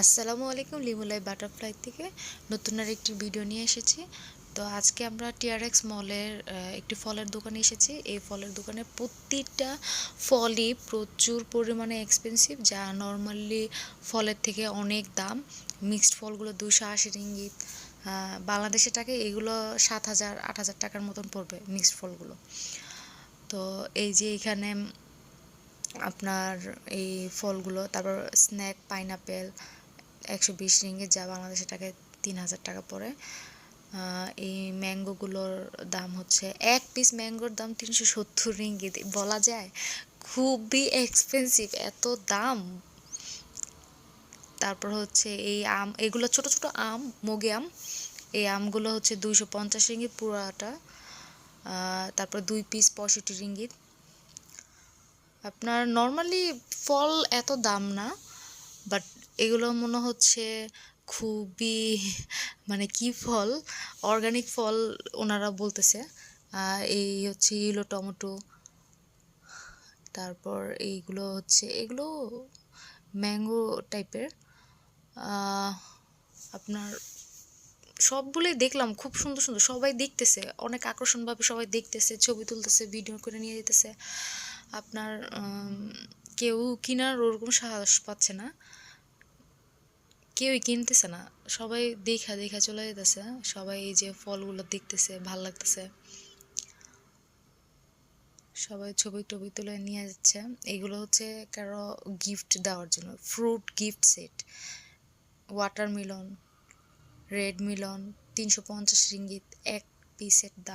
আসসালামু আলাইকুম, লিমুলাই বাটারফ্লাই থেকে নতুন আর একটি ভিডিও নিয়ে এসেছি। তো আজকে আমরা টিআরএক্স মলের একটি ফলের দোকানে এসেছি। এই ফলের দোকানে প্রতিটা ফলই প্রচুর পরিমাণে এক্সপেন্সিভ যা নর্মালি ফলের থেকে অনেক দাম। মিক্সড ফলগুলো দুশো আশি রিঙ্গিত। বাংলাদেশের টাকা এগুলো সাত হাজার, আট হাজার টাকার মতন পড়বে মিক্সড ফলগুলো। তো এই যে এখানে আপনার এই ফলগুলো, তারপর স্ন্যাক পাইনাপেল একশো বিশ রিঙ্গিত যা বাংলাদেশের টাকায় তিন হাজার টাকা পড়ে। এই ম্যাঙ্গোগুলোর দাম হচ্ছে, এক পিস ম্যাঙ্গোর দাম তিনশো সত্তর রিঙ্গিত। বলা যায় খুবই এক্সপেন্সিভ এত দাম। তারপর হচ্ছে এই আম, এগুলো ছোট ছোট আম, মগে আম, এই আমগুলো হচ্ছে দুইশো পঞ্চাশ রিঙ্গিত পুরাটা। তারপর দুই পিস পঁয়ষট্টি রিঙ্গিত। আপনার নর্মালি ফল এত দাম না। বাট এগুলো মনে হচ্ছে খুবই মানে কি ফল? অর্গানিক ফল ওনারা বলতেছে। এই হচ্ছে ইলো টমেটো। তারপর এইগুলো হচ্ছে, এগুলো ম্যাঙ্গো টাইপের। আপনার সবগুলোই দেখলাম, খুব সুন্দর সুন্দর। সবাই দেখতেছে, অনেক আকর্ষণভাবে সবাই দেখতেছে, ছবি তুলতেছে ভিডিও করে নিয়ে যেতেছে। আপনার কেউ কেনার ওরকম সাহস পাচ্ছে না। কেউই কিনতেছে না। সবাই দেখা দেখা চলে যেতেছে সবাই এই যে ফলগুলো দেখতেছে, ভালো লাগতেছে। সবাই ছবি টবি তুলে নিয়ে যাচ্ছে। এগুলো হচ্ছে কারও গিফট দেওয়ার জন্য। Fruit gift set watermelon red melon তিনশো পঞ্চাশ রিঙ্গিত এক পিসের দাম